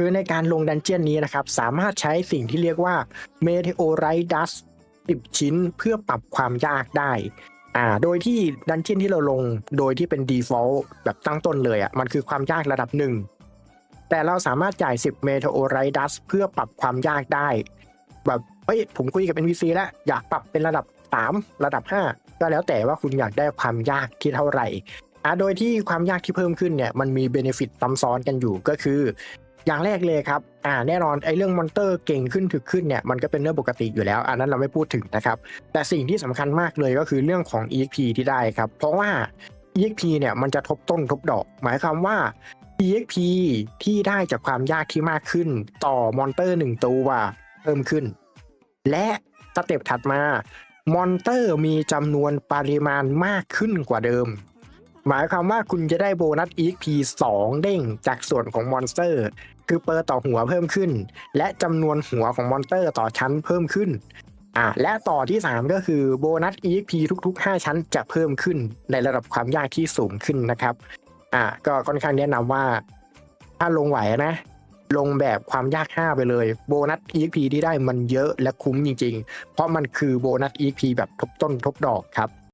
คือในการลงดันเจียนนี้นะครับ สามารถใช้สิ่งที่เรียกว่า Meteorite Dust 10 ชิ้นเพื่อปรับความยากได้อ่าโดยที่ดันเจียนที่เราลงโดยที่เป็น default แบบตั้งต้นเลยอะ่ะมันคือความยากระดับหนึ่งแต่เราสามารถจ่าย 10 Meteorite Dust เพื่อปรับความยากได้ แบบเฮ้ยผมคุยกับ NPC แล้วอยากปรับเป็นระดับ 3 ระดับ 5 ก็แล้วแต่ว่าคุณอยากได้ความยากที่เท่าไหร่อะโดยที่ความยากที่เพิ่มขึ้นเนี่ยมันมีเบนฟิตซ้ำซ้อนกันอยู่ก็คือ อย่างแรกเลยครับอ่าแน่นอนไอ้เรื่องมอนเตอร์เก่งขึ้นถึกขึ้นเนี่ยมันก็เป็นเรื่องปกติอยู่แล้ว อันนั้นเราไม่พูดถึงนะครับ แต่สิ่งที่สำคัญมากเลยก็คือเรื่องของ EXP ที่ได้ครับ เพราะว่า EXP เนี่ยมันจะทบต้นทบดอก หมายความว่า EXP ที่ได้จากความยากที่มากขึ้น ต่อมอนเตอร์หนึ่งตัวเพิ่มขึ้น และสเต็ปถัดมามอนเตอร์มีจำนวนปริมาณมากขึ้นกว่าเดิม หมายความว่าคุณจะได้โบนัส EXP 2 เด้งจากส่วนของมอนสเตอร์ คือเปอร์ต่อหัวเพิ่มขึ้น และจำนวนหัวของมอนสเตอร์ต่อชั้นเพิ่มขึ้นอ่าและต่อที่ 3 ก็คือโบนัส EXP ทุกๆ 5 ชั้นจะเพิ่มขึ้นในระดับความยากที่สูงขึ้นนะครับอ่าก็ค่อนข้างแนะนำว่า ถ้าลงไหวนะ ลงแบบความยาก 5 ไปเลย โบนัส EXP ที่ได้มันเยอะและคุ้มจริง ๆ เพราะมันคือโบนัส EXP แบบทบต้นทบดอกครับ